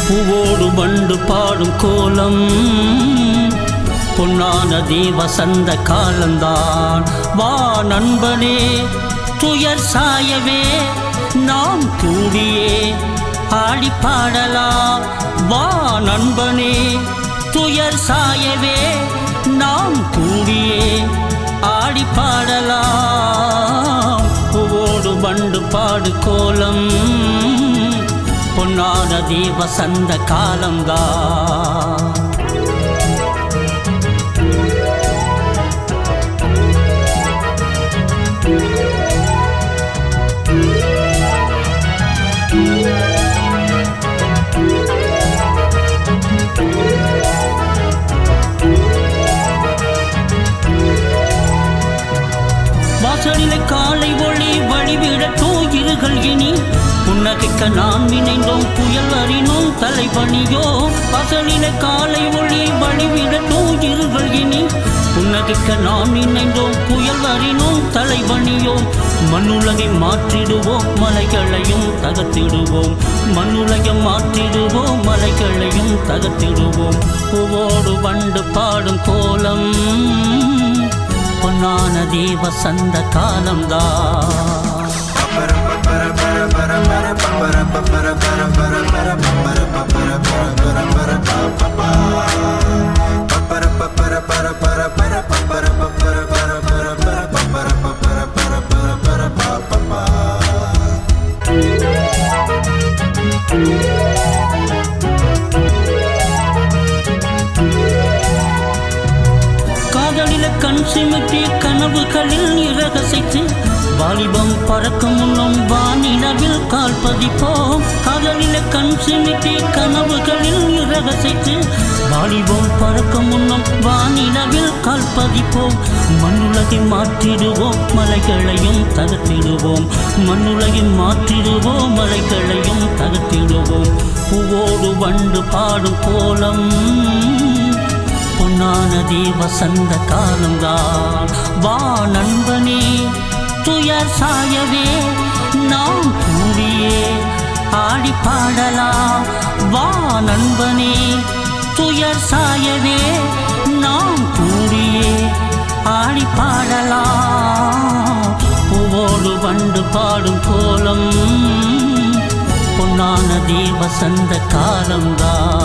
பூவோடு வண்டு பாடும் கோலம். பொன்னானதே வசந்த காலந்தான். வா நண்பனே துயர் சாயவே நாம் கூடியே ஆடி பாடலாம். வா நண்பனே துயர் சாயவே நாம் கூடியே ஆடி பாடலாம். ஓடு வண்டு பாடு கோலம் பொன்னானதே வசந்த காலம்தான் வாசலிலே காலை ஒளி வழிவிடட்டும் இருகள் இனி. புன்னகைக்க நாம் இணைந்தோம் புயல் அறினோம் தலைபணியோ வாசலிலே காலை ஒளி வழிவிடட்டும் இருகள் இனி. புன்னகைக்க நாம் இணைந்தோம் புயல் அறினோம் தலைபணியோம் மண்ணுலகை மாற்றிடுவோம் மலைகளையும் தகர்த்திடுவோம். மண்ணுலகை மாற்றிடுவோம் மலைகளையும் தகர்த்திடுவோம். பூவோடு வண்டு பாடும் கோலம். பொன்னானதே வசந்த காலம்தான் பர கண் சிமிட்டி கனவுகளில் இரகசைத்து வாலிபம் பறக்கும் முன்னும் வானிலவில் கால் பதிப்போம். காதலில கண் சிமிட்டி கனவுகளில் இரகசைத்து வாலிபம் பறக்கும் முன்னும் வானிலவில் கால் பதிப்போம். மண்ணுலகை மாற்றிடுவோம் மலைகளையும் தகர்த்திடுவோம். மண்ணுலகை மாற்றிடுவோம் மலைகளையும் தகர்த்திடுவோம். பூவோடு வண்டு பாடும் கோலம். பொன்னானதே வசந்த காலம்தான். வா நண்பனே துயர் சாயவே நாம் கூடியே ஆடி பாடலாம். வா நண்பனே துயர் சாயவே நாம் கூடியே ஆடி பாடலாம். பூவோடு வண்டு பாடும் கோலம் பொன்னானதே வசந்த காலம்தான்.